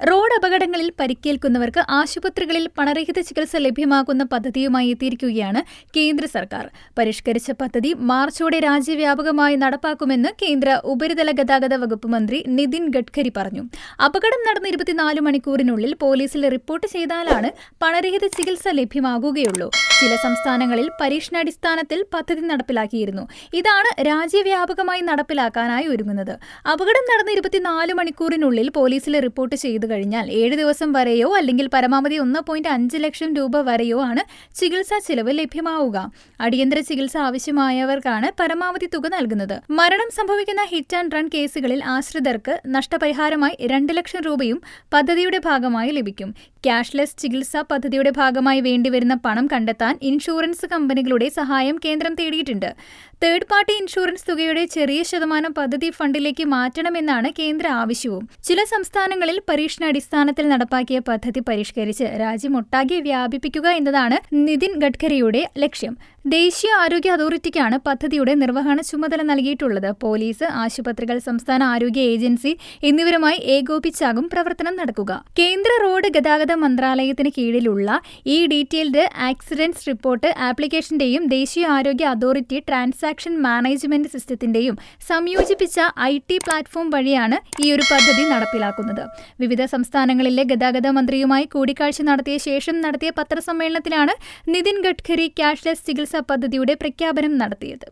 Road അപകടങ്ങളിൽ പരിക്കേൽക്കുന്നവർക്ക് ആശുപത്രികളിൽ പണരഹിത ചികിത്സ ലഭ്യമാക്കുന്ന പദ്ധതിയുമായി എത്തിയിരിക്കുകയാണ് കേന്ദ്ര സർക്കാർ. പരിഷ്കരിച്ച പദ്ധതി മാർച്ചോടെ രാജ്യവ്യാപകമായി നടപ്പാക്കുമെന്ന് കേന്ദ്ര ഉപരിതല ഗതാഗത വകുപ്പ് മന്ത്രി നിതിൻ ഗഡ്കരി പറഞ്ഞു. അപകടം നടന്ന ഇരുപത്തിനാല് മണിക്കൂറിനുള്ളിൽ പോലീസിൽ റിപ്പോർട്ട് ചെയ്താലാണ് പണരഹിത ചികിത്സ ലഭ്യമാകുകയുള്ളൂ. ചില സംസ്ഥാനങ്ങളിൽ പരീക്ഷണാടിസ്ഥാനത്തിൽ പദ്ധതി നടപ്പിലാക്കിയിരുന്നു. ഇതാണ് രാജ്യവ്യാപകമായി നടപ്പിലാക്കാനായി ഒരുങ്ങുന്നത്. അപകടം നടന്ന ഇരുപത്തിനാല് മണിക്കൂറിനുള്ളിൽ പോലീസിൽ റിപ്പോർട്ട് ചെയ്തു കഴിഞ്ഞാൽ ഏഴ് ദിവസം വരെയോ അല്ലെങ്കിൽ പരമാവധി ഒന്ന് പോയിന്റ് അഞ്ച് ലക്ഷം രൂപ വരെയോ ആണ് ചികിത്സാ ചിലവ് ലഭ്യമാവുക. അടിയന്തര ചികിത്സ ആവശ്യമായവർക്കാണ് പരമാവധി തുക നൽകുന്നത്. മരണം സംഭവിക്കുന്ന ഹിറ്റ് ആൻഡ് റൺ കേസുകളിൽ ആശ്രിതർക്ക് നഷ്ടപരിഹാരമായി രണ്ട് ലക്ഷം രൂപയും പദ്ധതിയുടെ ഭാഗമായി ലഭിക്കും. ക്യാഷ്ലെസ് ചികിത്സാ പദ്ധതിയുടെ ഭാഗമായി വേണ്ടിവരുന്ന പണം കണ്ടെത്താൻ ഇൻഷുറൻസ് കമ്പനികളുടെ സഹായം കേന്ദ്രം തേടിയിട്ടുണ്ട്. തേർഡ് പാർട്ടി ഇൻഷുറൻസ് തുകയുടെ ചെറിയ ശതമാനം പദ്ധതി ഫണ്ടിലേക്ക് മാറ്റണമെന്നാണ് കേന്ദ്ര ആവശ്യവും. ചില സംസ്ഥാനങ്ങളിൽ പരീക്ഷണാടിസ്ഥാനത്തിൽ നടപ്പാക്കിയ പദ്ധതി പരിഷ്കരിച്ച് രാജ്യമൊട്ടാകെ വ്യാപിപ്പിക്കുക എന്നതാണ് നിതിൻ ഗഡ്കരിയുടെ ലക്ഷ്യം. ദേശീയ ആരോഗ്യ അതോറിറ്റിക്കാണ് പദ്ധതിയുടെ നിർവഹണ ചുമതല നൽകിയിട്ടുള്ളത്. പോലീസ് ആശുപത്രികൾ സംസ്ഥാന ആരോഗ്യ ഏജൻസി എന്നിവരുമായി ഏകോപിച്ചാകും പ്രവർത്തനം നടക്കുക. കേന്ദ്ര റോഡ് ഗതാഗത മന്ത്രാലയത്തിന് കീഴിലുള്ള ഈ ഡീറ്റെയിൽഡ് ആക്സിഡന്റ്സ് റിപ്പോർട്ട് ആപ്ലിക്കേഷന്റെയും ദേശീയ ആരോഗ്യ അതോറിറ്റി ട്രാൻസാക്ഷൻ മാനേജ്മെന്റ് സിസ്റ്റത്തിന്റെയും സംയോജിപ്പിച്ച ഐ ടി പ്ലാറ്റ്ഫോം വഴിയാണ് ഈ ഒരു പദ്ധതി നടപ്പിലാക്കുന്നത്. വിവിധ സംസ്ഥാനങ്ങളിലെ ഗതാഗത മന്ത്രിയുമായി കൂടിക്കാഴ്ച നടത്തിയ ശേഷം നടത്തിയ പത്രസമ്മേളനത്തിലാണ് നിതിൻ ഗഡ്കരി ക്യാഷ്ലെസ് ചികിത്സാ പദ്ധതിയുടെ പ്രഖ്യാപനം നടത്തിയത്.